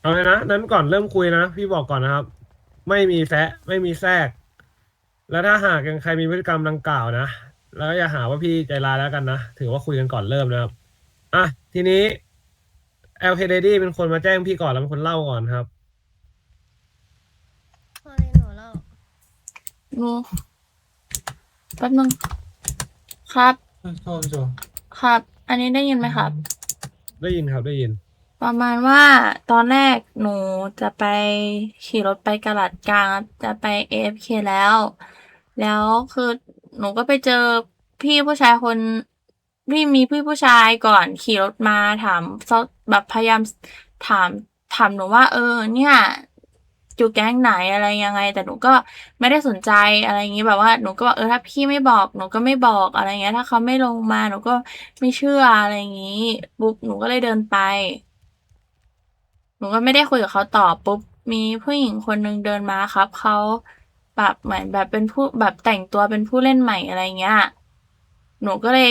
เอาเลยนะ นั้นก่อนเริ่มคุยนะ พี่บอกก่อนนะครับ ไม่มีแซะไม่มีแทรก แล้วถ้าหากยังใครมีพฤติกรรมดังกล่าวนะ แล้วอย่าหาว่าพี่ใจร้ายแล้วกันนะ ถือว่าคุยกันก่อนเริ่มนะครับ อะ ทีนี้ LK Lady เป็นคนมาแจ้งพี่ก่อนแล้วเป็นคนเล่าก่อนครับ พอเลยหนูเล่าหนูแป๊บนึงครับโทษโจครับ อันนี้ได้ยินไหมครับ ได้ยินครับได้ยิน ประมาณว่าตอนแรกหนูจะไปขี่รถไปกะลัดกลางจะไป AFK แล้ว แล้วคือหนูก็ไปเจอพี่ผู้ชายคนพี่มีพี่ผู้ชายก่อนขี่รถมาถามแบบพยายามถามถามหนูว่า เออ เนี่ยอยู่แก๊งไหนอะไรยังไง แต่หนูก็ไม่ได้สนใจอะไรอย่างนี้แบบว่าหนูก็บอกเออถ้าพี่ไม่บอกหนูก็ไม่บอกอะไรเงี้ย ถ้าเขาไม่ลงมาหนูก็ไม่เชื่ออะไรอย่างนี้ปุ๊บหนูก็เลยเดินไป หนูก็ไม่ได้คุยกับเขาต่อปุ๊บมีผู้หญิงคนหนึ่งเดินมาครับเขาแบบเหมือนแบบเป็นผู้แบบแต่งตัวเป็นผู้เล่นใหม่อะไรเงี้ย หนูก็เลย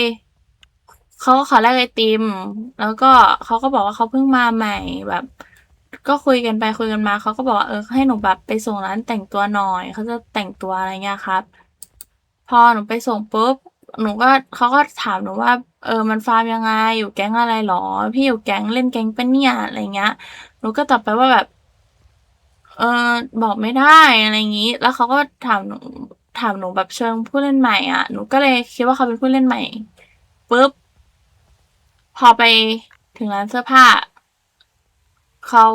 เขาก็ขอแลกไอติม แล้วก็เขาก็บอกว่าเขาเพิ่งมาใหม่แบบ ก็คุยกันไปคุยกันมาเขาก็บอกว่าเออให้หนูแบบไปส่งร้านแต่งตัวหน่อยเขาจะแต่งตัวอะไรเงี้ยครับ พอหนูไปส่งปุ๊บหนูก็เขาก็ถามหนูว่า เออมันฟาร์มยังไงอยู่แก๊งอะไรหรอ พี่อยู่แก๊งเล่นแก๊งปะเนี่ยอะไรเงี้ย หนูก็ตอบไปว่าแบบ เออบอกไม่ได้อะไรอย่างนี้ แล้วเขาก็ถามหนูถามหนูแบบเชิงผู้เล่นใหม่อะ หนูก็เลยคิดว่าเขาเป็นผู้เล่นใหม่ปุ๊บ พอไปถึงร้านเสื้อผ้า เขา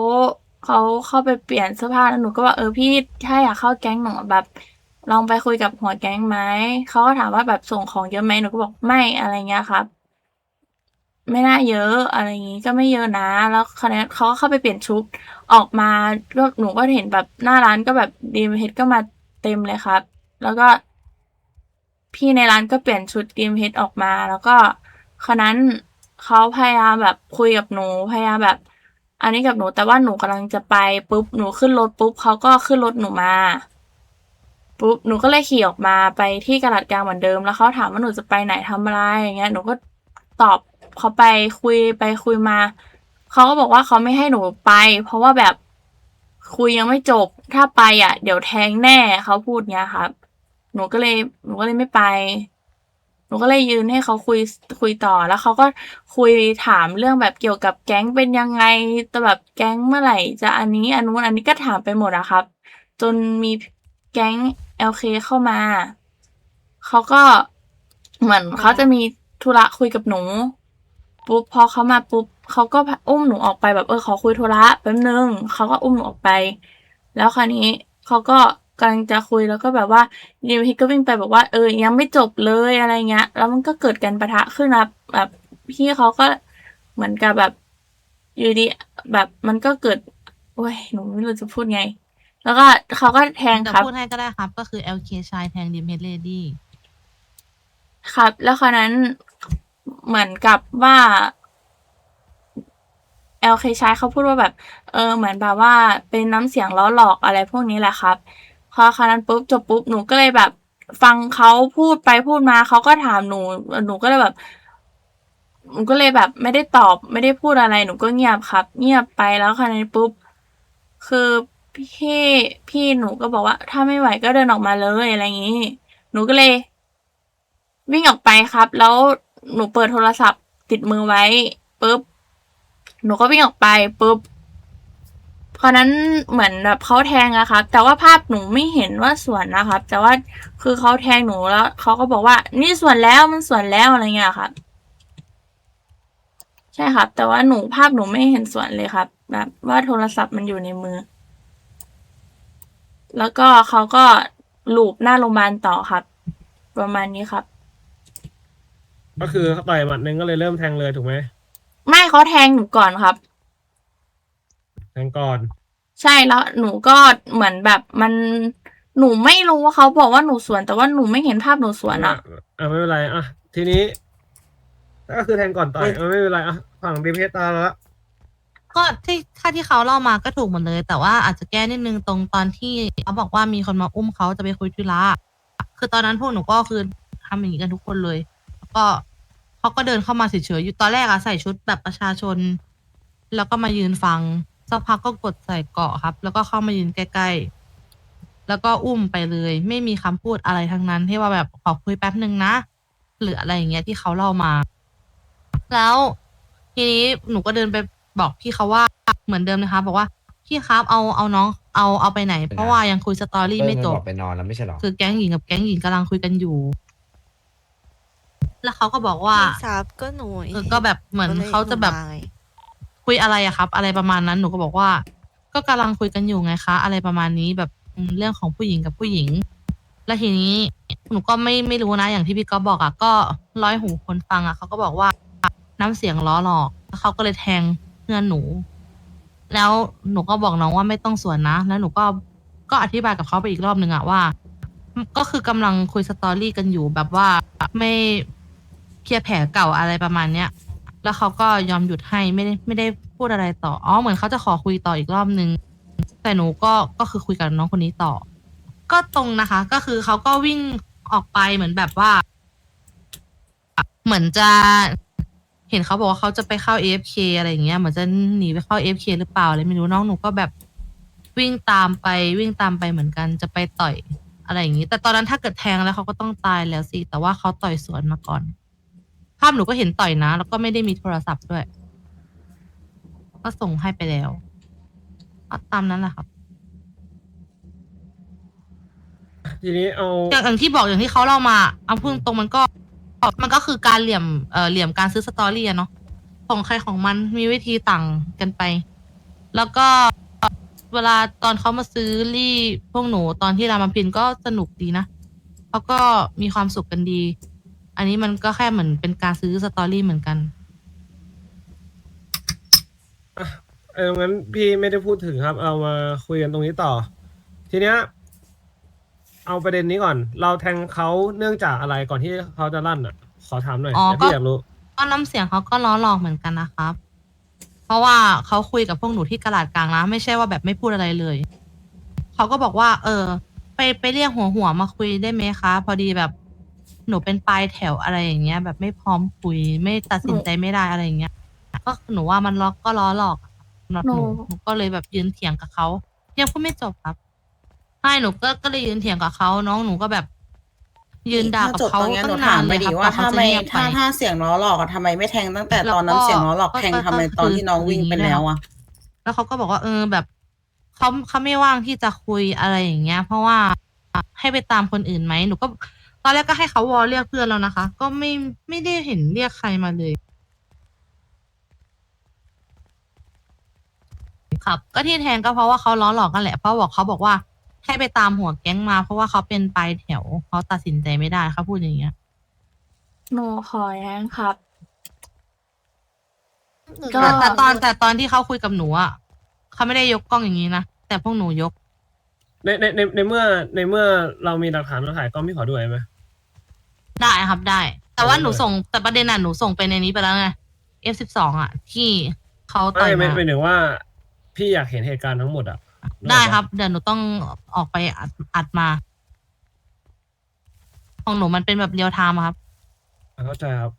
เขาเข้าไปเปลี่ยนเสื้อผ้าแล้วหนูก็ว่าเออพี่ถ้าอยากเข้าแก๊งหนูแบบลองไปคุยกับหัวแก๊งไหม เขาก็ถามว่าแบบส่งของเยอะไหมหนูก็บอกไม่อะไรเงี้ยครับ ไม่น่าเยอะอะไรอย่างงี้ก็ไม่เยอะนะ แล้วคราวนี้เขาก็เข้าไปเปลี่ยนชุดออกมาก็หนูก็เห็นแบบหน้าร้านก็แบบดีมเฮดก็มาเต็มเลยครับ แล้วก็ พี่ในร้านก็เปลี่ยนชุดดีมเฮดออกมา แล้วก็คราวนั้นเขาพยายามแบบคุยกับหนูพยายามแบบ อันนี้กับหนูแต่ว่าหนูกำลังจะไปปุ๊บหนูขึ้นรถปุ๊บเขาก็ขึ้นรถหนูมาปุ๊บหนูก็เลยขี่ออกมาไปที่กระดาษกลางเหมือนเดิม แล้วเขาถามว่าหนูจะไปไหนทำอะไรอย่างเงี้ยหนูก็ตอบ เขาไปคุยไปคุยมาเขาก็บอกว่าเขาไม่ให้หนูไป เพราะว่าแบบคุยยังไม่จบ ถ้าไปอะ เดี๋ยวแทงแน่เขาพูดเงี้ยครับ หนูก็เลยหนูก็เลยไม่ไป หนูก็เลยยืนให้เขาคุยคุยต่อแล้วเขาก็คุยถามเรื่องแบบเกี่ยวกับแก๊งเป็นยังไงแต่แบบแก๊งเมื่อไหร่ จะอันนี้อันนู้นอันนี้ก็ถามไปหมดอะครับ จนมีแก๊ง LK เข้ามาเขาก็เหมือนเขาจะมีธุระคุยกับหนู ปุ๊บพอเขามาปุ๊บเขาก็อุ้มหนูออกไปแบบเออขอคุยธุระแป๊บนึงเขาก็อุ้มหนูออกไป แล้วคราวนี้เขาก็กำลังจะคุยแล้วก็แบบว่าดีพีก็วิ่งไปบอกว่าเออยังไม่จบเลยอะไรเงี้ย แล้วมันก็เกิดการประทะขึ้นนะแบบพี่เขาก็เหมือนกับแบบอยู่ดีแบบมันก็เกิดโอ้ยหนูไม่รู้จะพูดไง แล้วก็เขาก็แทงแต่ครับพูดให้ก็ได้ครับ ก็คือ LK ชายแทงดิมเฮดเลดี้ครับ แล้วคราวนั้น เหมือนกับว่า LK ชายเขาพูดว่าแบบ เออ เหมือนแบบว่าเป็นน้ำเสียงล้อหลอกอะไรพวกนี้แหละครับ พอคราวนั้นปุ๊บจบปุ๊บหนูก็เลยแบบ ฟังเขาพูดไปพูดมาเขาก็ถามหนู หนูก็เลยแบบหนูก็เลยแบบไม่ได้ตอบไม่ได้พูดอะไรหนูก็เงียบครับ เงียบไปแล้วคราวนี้ปุ๊บ คือพี่พี่หนูก็บอกว่าถ้าไม่ไหวก็เดินออกมาเลยอะไรอย่างนี้ หนูก็เลย วิ่งออกไปครับ แล้ว หนูเปิดโทรศัพท์ ติดมือไว้ปุ๊บหนูก็วิ่งออกไปปุ๊บคราวนั้นเหมือนแบบเขาแทงอะครับ แต่ว่าภาพหนูไม่เห็นว่าสวนนะครับ แต่ว่าคือเขาแทงหนูแล้วเขาก็บอกว่า นี่สวนแล้วมันสวนแล้วอะไรเงี้ยครับ ใช่ครับ แต่ว่าหนูภาพหนูไม่เห็นสวนเลยครับ แบบว่าโทรศัพท์มันอยู่ในมือ แล้วก็เขาก็ลูบหน้าโรงพยาบาลต่อครับ ประมาณนี้ครับ ก็คือเขาต่อยหมัดหนึ่งก็เลยเริ่มแทงเลยถูกไหมไม่เขาแทงหนูก่อนครับ แทงก่อน ใช่แล้วหนูก็เหมือนแบบมันหนูไม่รู้ว่าเขาบอกว่าหนูสวน แต่ว่าหนูไม่เห็นภาพหนูสวนอะ อะไม่เป็นไรอะทีนี้ก็คือแทงก่อนต่อยอะไม่เป็นไรอะฝั่งดีเพชรตาแล้ว ก็ที่ค่าที่เขาเล่ามาก็ถูกหมดเลย แต่ว่าอาจจะแก้นิดนึงตรงตอนที่เขาบอกว่ามีคนมาอุ้มเขาจะไปคุยธุระคือตอนนั้นพวกหนูก็คือทำอย่างนี้กันทุกคนเลยแล้ว ก็เขาก็เดินเข้ามาเฉยๆอยู่ตอนแรกอะใส่ชุดแบบประชาชน แล้วก็มายืนฟังสักพักก็กดใส่เกาะครับ แล้วก็เข้ามายืนใกล้ๆแล้วก็อุ้มไปเลย ไม่มีคำพูดอะไรทั้งนั้นที่ว่าแบบขอคุยแป๊บหนึ่งนะหรืออะไรอย่างเงี้ยที่เขาเล่ามา แล้วทีนี้หนูก็เดินไปบอกพี่เขาว่าเหมือนเดิมนะคะบอกว่าพี่ครับเอาเอาน้องเอาเอาไปไหน เพราะว่ายังคุยสตอรี่เออไม่นจบ บอกไปนอนแล้วไม่ใช่หรอ คือแก๊งหญิงกับแก๊งหญิงกำลังคุยกันอยู่ แล้วเขาก็บอกว่าพี่ซับก็หนูเออก็แบบเหมือนก็ลยเขาจะแบบ หนูมาไงคุยอะไรอะครับ อะไรประมาณนั้นหนูก็บอกว่า ก็กำลังคุยกันอยู่ไงคะ อะไรประมาณนี้แบบอืมเรื่องของผู้หญิงกับผู้หญิง แล้วทีนี้หนูก็ไม่ไม่รู้นะอย่างที่พี่ก๊อฟบอกอะก็ร้อยหูคนฟังอะเขาก็บอกว่าน้ำเสียงล้อหลอกแล้วเขาก็เลยแทงเพื่อนหนู แล้วหนูก็บอกน้องว่าไม่ต้องสวนนะ แล้วหนูก็ก็อธิบายกับเขาไปอีกรอบหนึ่งอะว่า ก็คือกำลังคุยสตอรี่กันอยู่แบบว่าไม่ เคลียร์แผลเก่าอะไรประมาณเนี้ย แล้วเขาก็ยอมหยุดให้ไม่ได้ไม่ได้พูดอะไรต่อ อ๋อ เหมือนเขาจะขอคุยต่ออีกรอบนึง แต่หนูก็ก็คือคุยกับน้องคนนี้ต่อ ก็ตรงนะคะ ก็คือเขาก็วิ่งออกไปเหมือนแบบว่า เหมือนจะ เห็นเขาบอกว่าเขาจะไปเข้า AFK อะไรอย่างเงี้ย เหมือนจะหนีไปเข้า AFK หรือเปล่าอะไรไม่รู้น้องหนูก็แบบวิ่งตามไปวิ่งตามไปเหมือนกันจะไปต่อยอะไรอย่างงี้ แต่ตอนนั้นถ้าเกิดแทงแล้วเขาก็ต้องตายแล้วสิ แต่ว่าเขาต่อยสวนมาก่อน ภาพหนูก็เห็นต่อยนะ แล้วก็ไม่ได้มีโทรศัพท์ด้วย ก็ส่งให้ไปแล้วก็ตามนั้นแหละครับทีนี้เอาอย่างอย่างที่บอกอย่างที่เขาเล่ามา เอาพูดตรงๆมันก็ มันก็คือการเหลี่ยมเอ่อเหลี่ยมการซื้อสตอรี่อะเนาะของใครของมันมีวิธีต่างกันไป แล้วก็เวลาตอนเขามาซื้อรี่พวกหนูตอนที่รามาพินก็สนุกดีนะเขาก็มีความสุขกันดี อันนี้มันก็แค่เหมือนเป็นการซื้อสตอรี่เหมือนกัน เอองั้นพี่ไม่ได้พูดถึงครับ เอามาคุยกันตรงนี้ต่อ ทีเนี้ย เอาประเด็นนี้ก่อน เราแทงเขาเนื่องจากอะไรก่อนที่เขาจะลั่นอะ ขอถามหน่อยอ๋อเดี๋ยวพี่ก็อยากรู้ ก็น้ำเสียงเขาก็ล้อหลอกเหมือนกันนะครับ เพราะว่าเขาคุยกับพวกหนูที่กระดาษกลางนะ ไม่ใช่ว่าแบบไม่พูดอะไรเลย เขาก็บอกว่า เออ ไปไปเรียกหัวหัวมาคุยได้ไหมคะ พอดีแบบ หนูเป็นปลายแถวอะไรอย่างเงี้ย แบบไม่พร้อมคุยไม่ตัดสินใจไม่ได้อะไรอย่างเงี้ยก็หนูว่ามันล็อกก็ล้อหลอกสำหรับหนูหนูหนูก็เลยแบบยืนเถียงกับเขายังพูดไม่จบครับใช่หนูก็ก็เลยยืนเถียงกับเขาน้องหนูก็แบบ ยืนด่ากับเขาถ้จบตรงนี้ยหตั้นูงถานามนไปเลยดิครับว่ากว่าเขาถ้าจะไม่เงียบไป ถ้าถ้าเสียงล้อหลอกอะทำไมไม่แทงตั้งแต่แล้วตอนนั้นก็เสียงล้อหลอกก็แทงก็ทำไมก็ตอนคือที่น้องวิ่งไปอย่างนี้แล้วด้วยอะ แล้วเขาก็บอกว่าเออแบบเขาเขาไม่ว่างที่จะคุยอะไรอย่างเงี้ย เพราะว่าให้ไปตามคนอื่นไหมหนูก็ ตอนแรกก็ให้เขาวอลเรียกเพื่อนแล้วนะคะ ก็ไม่ไม่ได้เห็นเรียกใครมาเลยครับ ก็ที่แทงก็เพราะว่าเขาล้อหลอกกันแหละเพราะบอกเขาบอกว่าให้ไปตามหัวแก๊งมา เพราะว่าเขาเป็นปลายแถวเขาตัดสินใจไม่ได้เขาพูดอย่างเงี้ยหนูขอแย้งครับ ก็ แต่แต่ตอนแต่ตอนที่เขาคุยกับหนูอะเขาไม่ได้ยกกล้องอย่างนี้นะแต่พวกหนูยก ในในในในเมื่อในเมื่อเรามีหลักฐานเราถ่ายกล้องพี่ขอดูได้ไหม ได้ครับได้ แต่ว่าได้เลยหนูส่งแต่ประเด็นน่ะหนูส่งไปในนี้ไปแล้วไง F12 อะ ที่เขาต่อไม่ยไม่มาไม่ถึงว่า พี่อยากเห็นเหตุการณ์ทั้งหมดอะได้ครับ เดี๋ยวหนูต้องออกไปอัดอัดมา ของหนูมันเป็นแบบเรียลไทม์ครับ เข้าใจครับ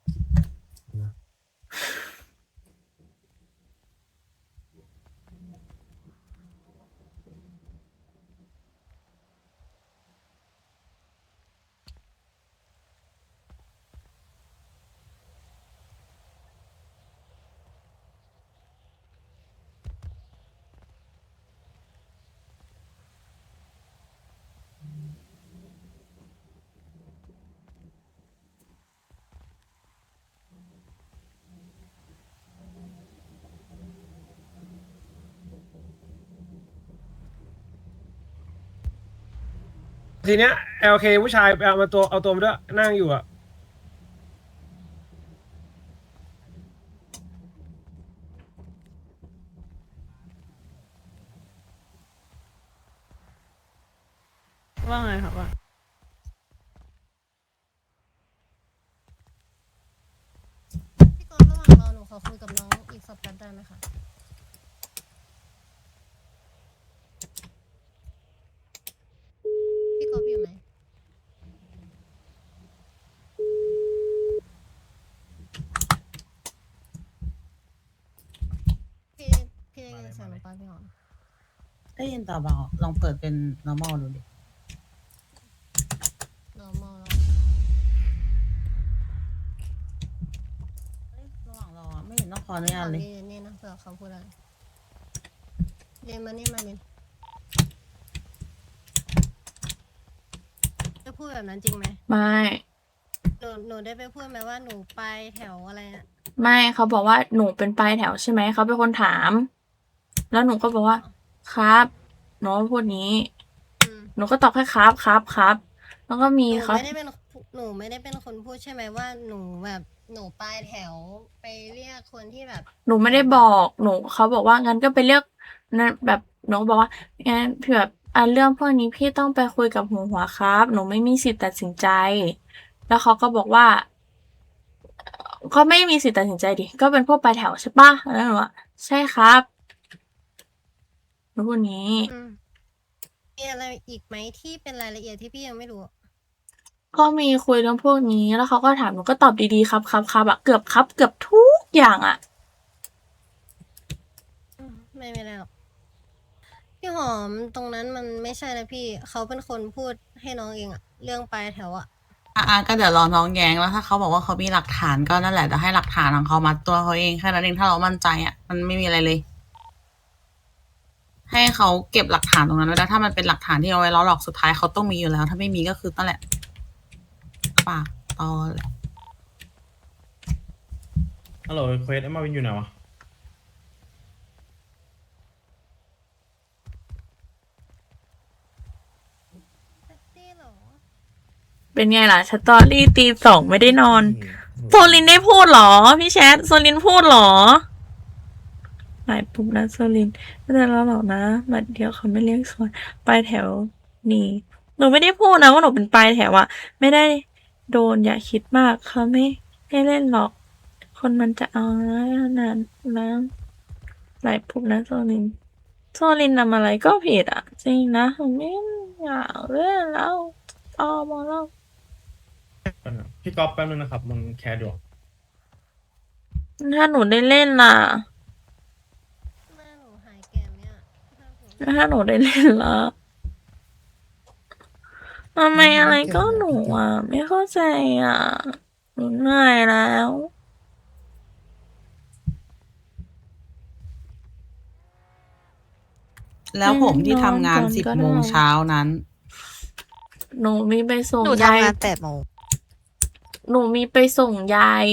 ทีเนี้ย LK ผู้ชายเอามาตัวเอาตัวมาด้วยนั่งอยู่อะ ว่าไงครับว่า พี่กรณ์ระหว่างรอหนูขอคุยกับน้องอีกสักแป๊บได้ไหมคะ พี่กอล์ฟอยู่ไหมพี่พี่ได้ยิน เสียงหนูป้าพี่หอม ได้ยินแต่เบาลองเปิดเป็น normal ดูดิ normal เฮ้ยระหว่างรอไม่เห็นต้องขออนุญาตเลยนี่นี่นะเผื่อเขาพูดอะไรเรียนมานี่มาเรียนจะพูดแบบนั้นจริงไหมไม่ หนูหนูได้ไปพูดไหมว่าหนูไปแถวอะไรอะไม่เขาบอกว่าหนูเป็นปลายแถวใช่ไหมเขาเป็นคนถาม แล้วหนูก็บอกว่า ครับ หนูก็พูดนี้ อืมหนูก็ตอบแค่ครับครับครับ แล้วก็มีหนูเขาไม่ได้เป็นหนูไม่ได้เป็นคนพูดใช่ไหมว่าหนูแบบหนูปลายแถวไปเรียกคนที่แบบ หนูไม่ได้บอกหนูเขาบอกว่างั้นก็ไปเลือกนั่นแบบหนูก็บอกว่างั้นพี่แบบอะเรื่องพวกนี้พี่ต้องไปคุยกับหัวหัวครับ หนูไม่มีสิทธิ์ตัดสินใจ แล้วเขาก็บอกว่า ก็ไม่มีสิทธิ์ตัดสินใจดิก็เป็นพวกปลายแถวใช่ปะแล้วหนูว่าใช่ครับ หนูพูดนี้ อืมมีอะไรอีกไหมที่เป็นรายละเอียดที่พี่ยังไม่รู้ ก็มีคุยเรื่องพวกนี้ แล้วเขาก็ถามหนูก็ตอบดีๆครับครับครับอะเกือบครับ เกือบทุกอย่างอะอืมไม่ไม่ได้หรอกพี่หอมตรงนั้นมันไม่ใช่นะพี่เขาเป็นคนพูดให้น้องเองอะเรื่องปลายแถวอะอะก็เดี๋ยวรอน้องแย้งแล้วถ้าเขาบอกว่าเขามีหลักฐานก็นั่นแหละเดี๋ยวให้หลักฐานของเขามาตัวเขาเองแค่นั้นเองถ้าเรามั่นใจอะมันไม่มีอะไรเลย ให้เขาเก็บหลักฐานตรงนั้นไว้แล้วถ้ามันเป็นหลักฐานที่เอาไว้ล้อหลอกสุดท้ายเขาต้องมีอยู่แล้ว ถ้าไม่มีก็คือนั่นแหละปากตอแหละฮัลโหลเควสเอ็มมาวินอยู่ไหนวะแท็กซี่เหรอเป็นไงล่ะสตอรี่ตีสองไม่ได้นอน โซลินได้พูดเหรอ พี่แชท โซลินพูดเหรอ หมายปุ๊บนะโซลิน ไม่ได้แล้วหรอกนะบัดเดียวเขาไม่เรียกส่วนปลายแถวนี่หนูไม่ได้พูดนะว่าหนูเป็นปลายแถวอะไม่ได้โดนอย่าคิดมากเขาไม่ให้เล่นหรอก คนมันจะเอานะนานนะหลายปุ๊บนะโซลิน โซลินทำอะไรก็ผิดอะจริงนะหนูไม่อยากเล่นแล้วต่อมาแล้วพี่ก๊อฟแป๊บนึงนะครับ มันแคสอยู่ถ้าหนูได้เล่นล่ะ หน้าหนูหายแก่ไหมอะ ถ้าหนูถ้าหนูได้เล่นล่ะทำไมอะไรก็หนูอะ ไม่เข้าใจอะหนูเหนื่อยแล้ว แล้วผมที่ทำงานนอนก่อนสิบก็ได้ โมงเช้านั้น หนูมีไปส่งหนูยายทำงานแปดโมงหนูมีไปส่งยาย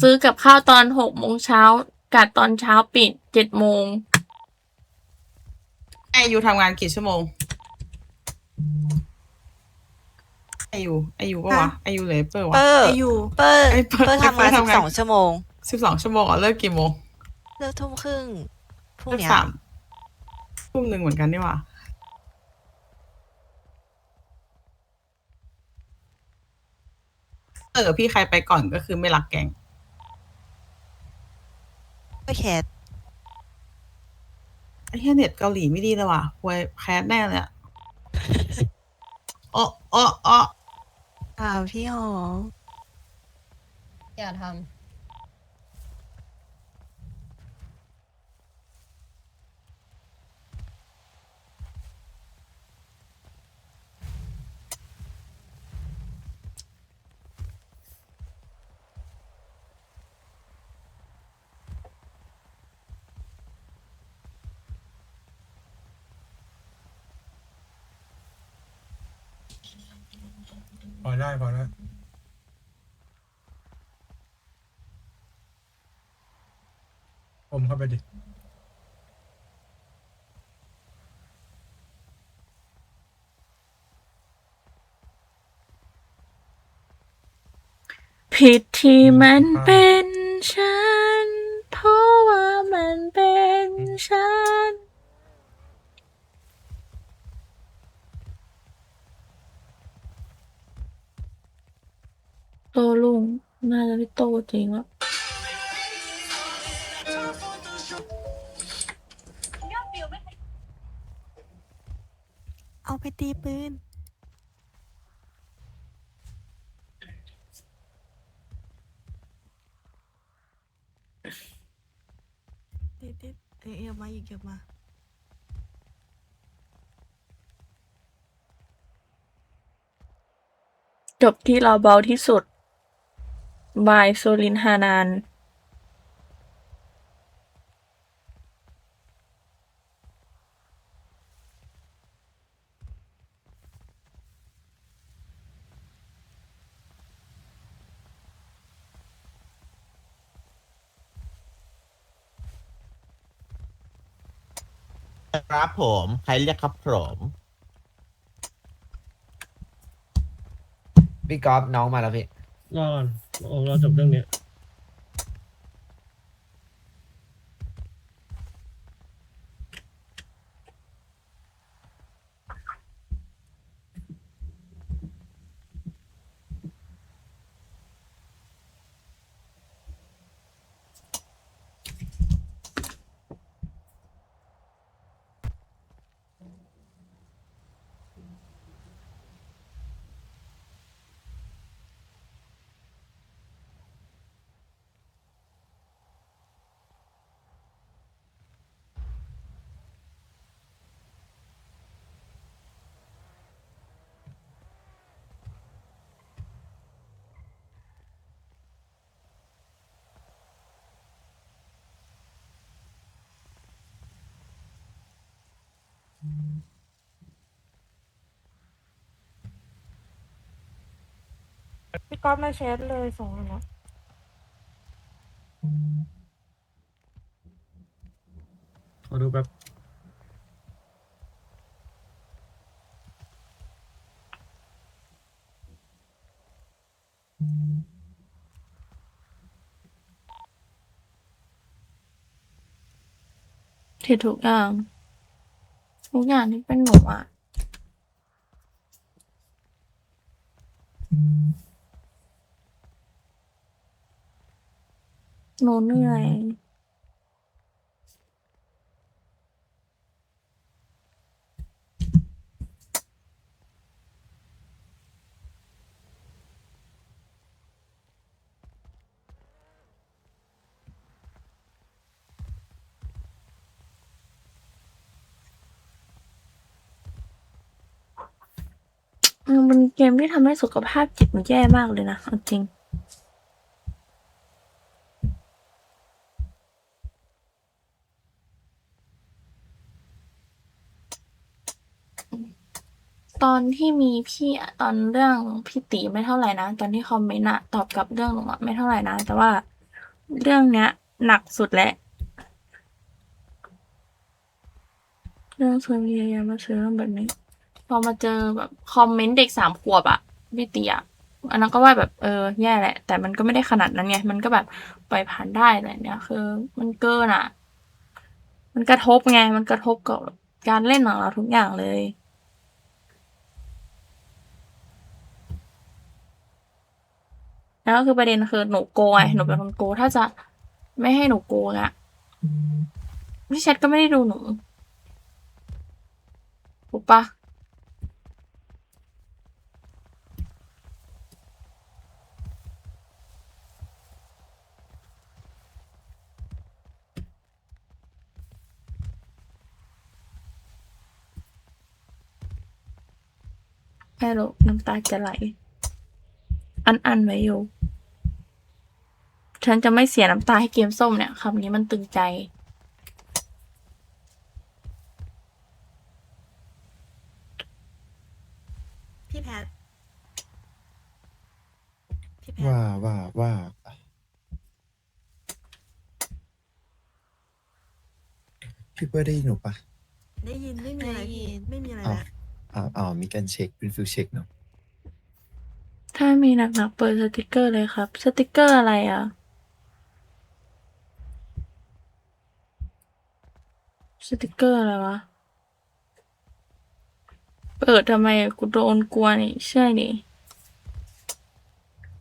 ซื้อกับข้าวตอนหกโมงเช้ากัดตอนเช้าปิดเจ็ดโมง ไอยูทำงานกี่ชั่วโมง ไอยูไอยูปะวะ ไอยูเลยเปอร์วะ เปอร์ไอยูเปอร์ไอ้เปิ้ลเปอร์ทำงานเปิ้ลสิทำบงานสองชั่วโมง สิบสองชั่วโมงอะเลิกกี่โมงเลิกทุ่มครึ่งพรุ่งเลิกเนี้ยสามทุ่มหนึ่งเหมือนกันนี่หว่าเออพี่ใครไปก่อนก็คือไม่รักแกง ก็แคส ไอ้เหี้ยเน็ตเกาหลีไม่ดีเลยว่ะควยแคสแน่เลยอะอ๋ออ๋ออ๋อ อ่าพี่หอมอย่าทำ อได้พอแล้วผมเข้าไปดิผิดที่มันเป็นฉัน เพราะว่ามันเป็นฉัน โตลุงน่าจะไม่โตจริงอะเอาไปตีปืนตีติดติดเอ้ยเก็บมาอีกเก็บมา จบที่เราเบาที่สุด บายโซลินฮานานครับผม ใครเรียกครับผมพี่กอล์ฟน้องมาแล้วพี่ รอก่อนโอ้เราจบเรื่องเนี้ย พี่ก๊อฟมาแชทเลยส่งมาแล้วขอดูแบบที่ทุกอย่าง ทุกอย่างที่เป็นหนูอะ หนูเหนื่อย มันเป็นเกมที่ทำให้สุขภาพจิตมันแย่มากเลยนะเอาจริง ตอนที่มีพี่อะตอนเรื่องพี่ตีไม่เท่าไหร่นะ ตอนที่คอมเมนต์อะตอบกับเรื่องหนูอะไม่เท่าไหร่นะ แต่ว่าเรื่องเนี้ย หนักสุดแหละเรื่องชวนพยายามมาซื้อเรื่อแบบนี้ พอมาเจอแบบคอมเมนต์เด็กสามขวบอะพี่ตีอะอันนั้นก็ว่าแบบเออแย่แหละ แต่มันก็ไม่ได้ขนาดนั้นไงมันก็แบบปล่อยผ่านได้แต่เนี่ยคือ มันเกินอะมันกระทบไงมันกระทบกับการเล่นของเราทุกอย่างเลย แล้วก็คือประเด็นคือหนูโกงไงหนูเป็นคนโกงถ้าจะไม่ให้หนูโกงอะพี่แชทก็ไม่ได้ดูหนูถูกปะแม่ลูกน้ำตาจะไหล อันอันไว้อยู่ ฉันจะไม่เสียน้ำตาให้เกมส้มเนี่ยคำนี้มันตึงใจ พี่แพทพี่แพทว่าว่าว่า พี่เปิ้ลได้ยินหนูปะได้ยินไม่มีอะไรพี่ไม่มีอะไรอ้าวแล้วอ้าวอ้าวมีการเช็คเป็นฟิลเช็คเนาะถ้ามีหนักๆเปิดสติกเกอร์เลยครับ สติกเกอร์อะไรอะ สติกเกอร์อะไรวะ เปิดทำไมกูโดนกลัวนี่เชื่อดิ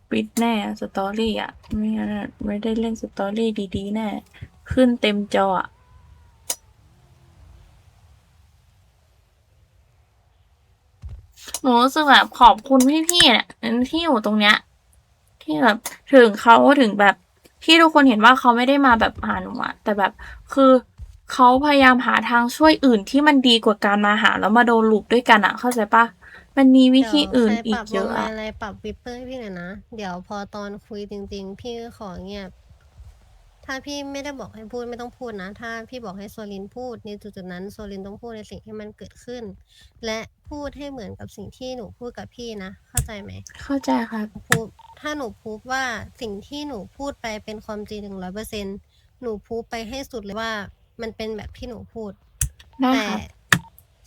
ปิดแน่สตอรี่อะ ไม่งั้นไม่ได้เล่นสตอรี่ดีๆ แน่ ขึ้นเต็มจออะหนูรู้สึกแบบขอบคุณพี่ๆเนี่ยที่อยู่ตรงเนี้ย ที่แบบถึงเขาถึงแบบที่ทุกคนเห็นว่าเขาไม่ได้มาแบบหาหนูอะแต่แบบคือ เขาพยายามหาทางช่วยอื่นที่มันดีกว่าการมาหาแล้วมาโดนลูกด้วยกันอะเข้าใจปะมันมีวิธีอื่นอีกเยอะอะอะ อะไรปรับวิปเปอร์ให้พี่หน่อยนะ เดี๋ยวพอตอนคุยจริง ๆ พี่ขอเงียบ ถ้าพี่ไม่ได้บอกให้พูดไม่ต้องพูดนะ ถ้าพี่บอกให้โซลินพูดในจุดๆนั้นโซลินต้องพูดในสิ่งที่มันเกิดขึ้น และพูดให้เหมือนกับสิ่งที่หนูพูดกับพี่นะ เข้าใจไหม เข้าใจครับ พูดถ้าหนูพูดว่าสิ่งที่หนูพูดไปเป็นความจริงหนึ่งร้อยเปอร์เซ็นหนูพูดไปให้สุดเลยว่า มันเป็นแบบที่หนูพูด ได้แต่ครับ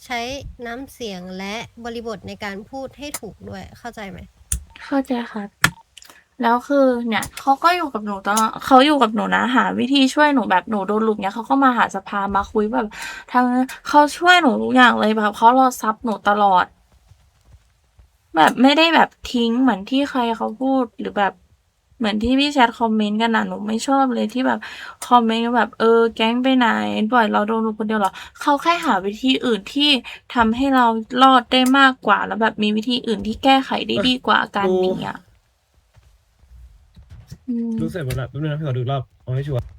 ใช้น้ำเสียงและบริบทในการพูดให้ถูกด้วยเข้าใจไหม เข้าใจครับ แล้วคือเนี่ยเขาก็อยู่กับหนูตลอดเขาอยู่กับหนูนะหา วิธีช่วยหนูแบบหนูโดนลุกเนี่ยเขาก็มาหาสภามาคุยแบบทางเขาช่วยหนูทุกอย่างเลยแบบเขารอซับหนูตลอด แบบไม่ได้แบบทิ้งเหมือนที่ใครเขาพูดหรือแบบ เหมือนที่พี่แชทคอมเมนต์กันนะหนูไม่ชอบเลยที่แบบคอมเมนต์แบบเออแก๊งไปไหนปล่อยเราโดนลุกคนเดียวเหรอเขาแค่หาวิธีอื่นที่ทำให้เรารอดได้มากกว่า แล้วแบบมีวิธีอื่นที่แก้ไขได้ดีกว่าการหนีอะอืมรู้เสร็จหมดแล้วแป๊บนึงนะพี่ขอดูอีกรอบเอาให้ชัวร์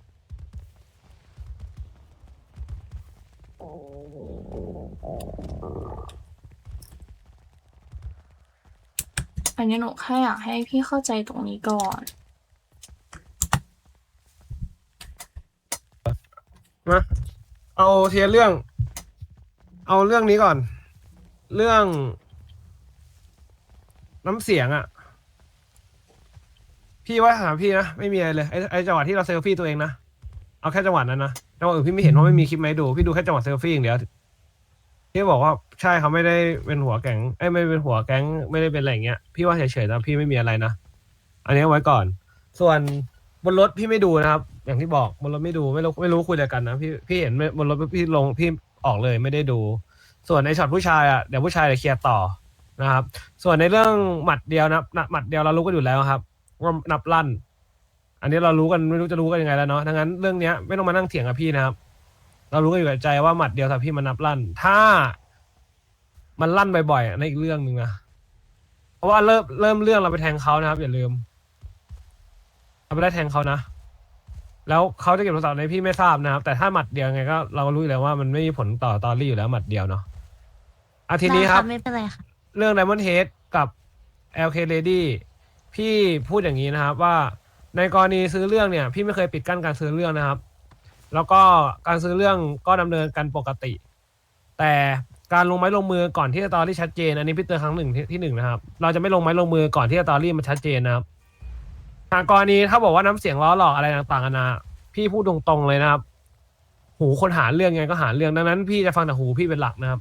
อันนี้หนูแค่อยากให้พี่เข้าใจตรงนี้ก่อน มาเอาเทียเรื่อง เอาเรื่องนี้ก่อน เรื่อง น้ำเสียงอะพี่ว่าหามพี่นะไม่มีอะไรเลยไอ้ไอ้จังหวะที่เราเซลฟี่ตัวเองนะเอาแค่จังหวะนั้นนะจังหวะอื่นพี่ไม่เห็นเพราะไม่มีคลิปมาให้ดูพี่ดูแค่จังหวะเซลฟี่อย่างเดียว พี่บอกว่าใช่เขาไม่ได้เป็นหัวแก๊งไอ้ยไม่เป็นหัวแก๊งไม่ได้เป็นอะไรอย่างเงี้ยพี่ว่าเฉยๆนะพี่ไม่มีอะไรนะอันนี้เอาไว้ก่อน ส่วนบนรถพี่ไม่ดูนะครับ อย่างที่บอกบนรถไม่ดูไม่รู้ไม่รู้คุยอะไรกันนะพี่พี่เห็นบนรถพี่ลงพี่ออกเลยไม่ได้ดู ส่วนในช็อตผู้ชายอะเดี๋ยวผู้ชายเดี๋ยวเคลียร์ต่อนะครับ ส่วนในเรื่องหมัดเดียวนะหมัดเดียวเรารู้กันอยู่แล้วครับว่านับลั่น อันนี้เรารู้กันไม่รู้จะรู้กันยังไงแล้วเนาะดังนั้นเรื่องเนี้ยไม่ต้องมานั่งเถียงกับพี่นะครับ เรารู้กันอยู่กับใจว่าหมัดเดียวถ้าพี่มันนับลั่น ถ้า มันลั่นบ่อยๆอันนั้นอีกเรื่องหนึ่งนะ เพราะว่าเริ่มเริ่มเรื่องเราไปแทงเขานะครับ อย่าลืมเราไปได้แทงเขานะ แล้วเขาจะเก็บโทรศัพท์ในพี่ไม่ทราบนะครับ แต่ถ้าหมัดเดียวไงก็เราก็รู้อยู่แล้วว่ามันไม่มีผลต่อตอรี่อยู่แล้วหมัดเดียวเนาะอาทีนี้ครับ ได้ไม่เป็นไรค่ะ เรื่อง Diamond Head กับ LK Lady พี่พูดอย่างนี้นะครับว่าในกรณีซื้อเรื่องเนี่ย พี่ไม่เคยปิดกั้นการซื้อเรื่องนะครับ แล้วก็การซื้อเรื่องก็ดำเนินกันปกติ แต่การลงไม้ลงมือก่อนที่สตอรี่ชัดเจน อันนี้พี่เตือนครั้งหนึ่งที่ที่หนึ่งนะครับ เราจะไม่ลงไม้ลงมือก่อนที่สตอรี่มันชัดเจนนะครับหากกรณีถ้าบอกว่าน้ำเสียงล้อหลอกอะไรต่างๆนานาพี่พูดตรงๆเลยนะครับ หูคนหาเรื่องไงก็หาเรื่องดังนั้น พี่จะฟังแต่หูพี่เป็นหลักนะครับ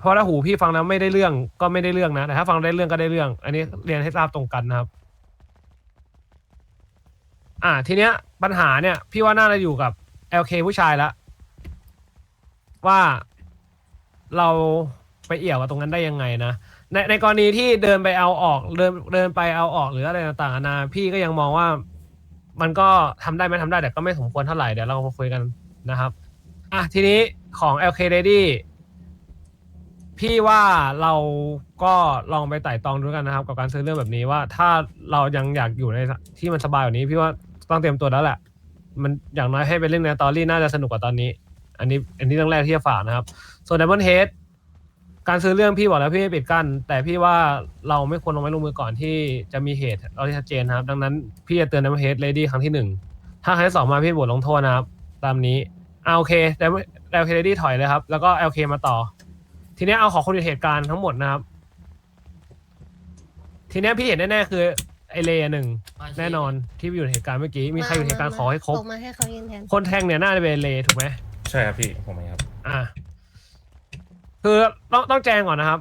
เพราะถ้าหูพี่ฟังแล้วไม่ได้เรื่องก็ไม่ได้เรื่องนะแต่ถ้าฟังได้เรื่องก็ได้เรื่อง อันนี้เรียนให้ทราบตรงกันนะครับ อ่า ทีเนี้ยปัญหาเนี่ย พี่ว่าน่าจะอยู่กับ LK ผู้ชายละว่าเราไปเอี่ยวกับตรงนั้นได้ยังไงนะ ในในกรณีที่เดินไปเอาออกเดินเดินไปเอาออกหรืออะไรต่างๆนานาพี่ก็ยังมองว่ามันก็ทำได้ไหมทำได้แต่ก็ไม่สมควรเท่าไหร่เดี๋ยวเรามาคุยกันนะครับ อะทีนี้ของ LK Lady พี่ว่าเราก็ลองไปไต่ตองดูกันนะครับ กับการซื้อเรื่องแบบนี้ว่าถ้าเรายังอยากอยู่ในที่มันสบายกว่านี้ พี่ว่า ต้องเตรียมตัวแล้วแหละ มันอย่างน้อยให้เป็นเรื่องในตอรี่น่าจะสนุกกว่าตอนนี้ อันนี้อันนี้เรื่องแรกที่จะฝากนะครับ ส่วน Diamond Head การซื้อเรื่องพี่บอกแล้วพี่ไม่ปิดกั้นแต่พี่ว่าเราไม่ควรลงไม้ลงมือก่อนที่จะมีเหตุเราที่ชัดเจนนะครับ ดังนั้นพี่จะเตือน Diamond Head Lady ครั้งที่หนึ่งถ้าครั้งที่สองมาพี่บทลงโทษนะครับ ตามนี้อ่าโอเค Diamond LK Lady ถอยเลยครับ แล้วก็ LK มาต่อ ทีนี้เอาขอคนอยู่เหตุการณ์ทั้งหมดนะครับ ทีนี้พี่เห็นแน่ๆคือ ไอเลหนึ่งแน่นอนที่อยู่ในเหตุการณ์เมื่อกี้มีใครอยู่ในเหตุการณ์ขอให้ครบ ส่งมาให้เขายืนแทนคนแทงเนี่ยน่าจะเป็นเลถูกไหมใช่ครับพี่ผมเองครับอ่าคือต้องต้องแจ้งก่อนนะครับ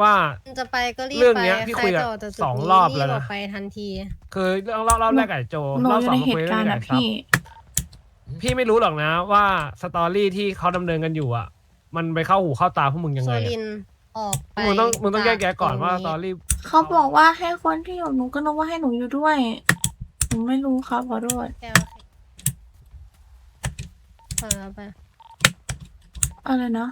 ว่า จะไปก็รีบเรื่องไปเนี้ยพี่ใครคุยกับจะออกจากจุดสองนี้รอบแล้วรีนะออกไปทันที คือเรื่องรอบรอบแรกกับไอ้โจหนูรอบอสยู่องในมาเหคุยตุเรื่กาอรงณ์ใหญ่นะครับ พี่ พี่ไม่รู้หรอกนะว่าสตอรี่ที่เขาดำเนินกันอยู่อะ มันไปเข้าหูเข้าตาพวกมึงยังโซไงลิน ออกไปมึงต้องมึงต้องแยกแยะก่อนว่าสจตอรี่เขาบอกว่าให้คนที่อยู่หนูก็นึกว่าให้หนูอยู่ด้วยหนูไม่รู้ครับขอโทษแก้วเออไปอะไรนะ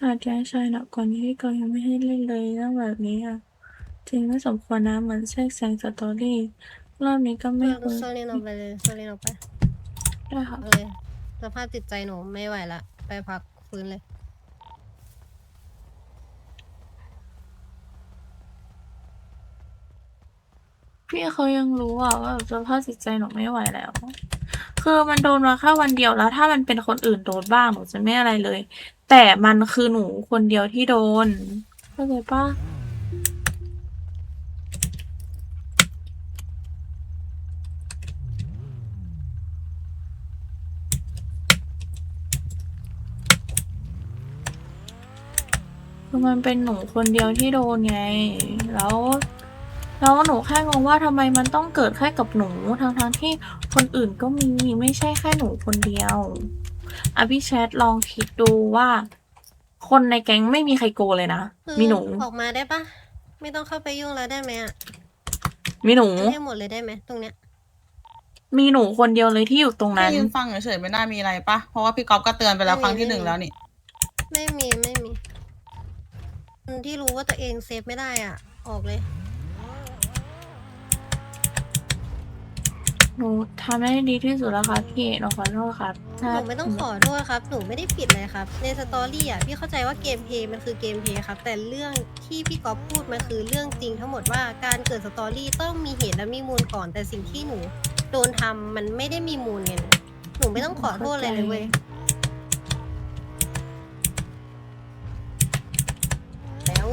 ฮอาจจะใช่หนักกว่านี้พี่ก็ยังไม่ให้เล่นเลยเรื่องแบบนี้อะจริงไม่สมควรนะเหมือนแทรกแซงสตอรี่รอบนี้ก็ไม่ควรโซลินออกไปเลยโซลินออกไป ได้ค่ะเอาเลยสภาพจิตใจหนูไม่ไหวละ ไปพักฟื้นเลย พี่เขายังรู้อะว่าแบบสภาพจิตใจหนูไม่ไหวแล้ว คือมันโดนมาแค่วันเดียวแล้ว ถ้ามันเป็นคนอื่นโดนบ้างหนูจะไม่อะไรเลย แต่มันคือหนูคนเดียวที่โดนเข้าใจปะ คือมันเป็นหนูคนเดียวที่โดนไง แล้วแล้วหนูแค่งงว่าทำไมมันต้องเกิดแค่กับหนูทั้งๆที่คนอื่นก็มีไม่ใช่แค่หนูคนเดียวอะพี่แชทลองคิดดูว่า คนในแก๊งไม่มีใครโกงเลยนะคือมีหนูออกมาได้ปะไม่ต้องเข้าไปยุ่งแล้วได้ไหมอะมีหนูให้หมดเลยได้ไหมตรงเนี้ย มีหนูคนเดียวเลยที่อยู่ตรงนั้นให้ยืนฟังเฉยๆไม่น่ามีอะไรปะเพราะว่าพี่ก๊อฟก็เตือนไปแล้วครั้งที่หนึ่งแล้วนี่ ไม่มีไม่มี คนที่รู้ว่าตัวเองเซฟไม่ได้อะ ออกเลย หนูทำได้ดีที่สุดแล้วครับพี่หนูขอโทษครับหนูไม่ต้องขอโทษครับ หนูไม่ได้ผิดเลยครับ ในสตอรี่อะพี่เข้าใจว่าเกมเพลย์มันคือเกมเพลย์ครับ แต่เรื่องที่พี่ก๊อฟพูดมันคือเรื่องจริงทั้งหมดว่าการเกิดสตอรี่ต้องมีเหตุและมีมูลก่อน แต่สิ่งที่หนูโดนทำมันไม่ได้มีมูลไงหนูหนูไม่ต้องขอโทษเลยเลยเว้ย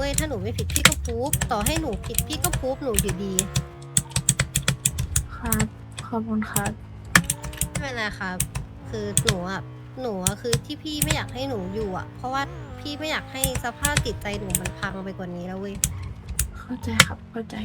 เว้ย ถ้าหนูไม่ผิดพี่ก็พูฟต่อให้หนูผิดพี่ก็พูฟหนูอยู่ดีครับ ขอบคุณครับ ไม่เป็นไรครับ คือหนูอะหนูอะคือที่พี่ไม่อยากให้หนูอยู่อะ เพราะว่าพี่ไม่อยากให้สภาพจิตใจหนูมันพังไปกว่านี้แล้วเว้ย เข้าใจครับ เข้าใจ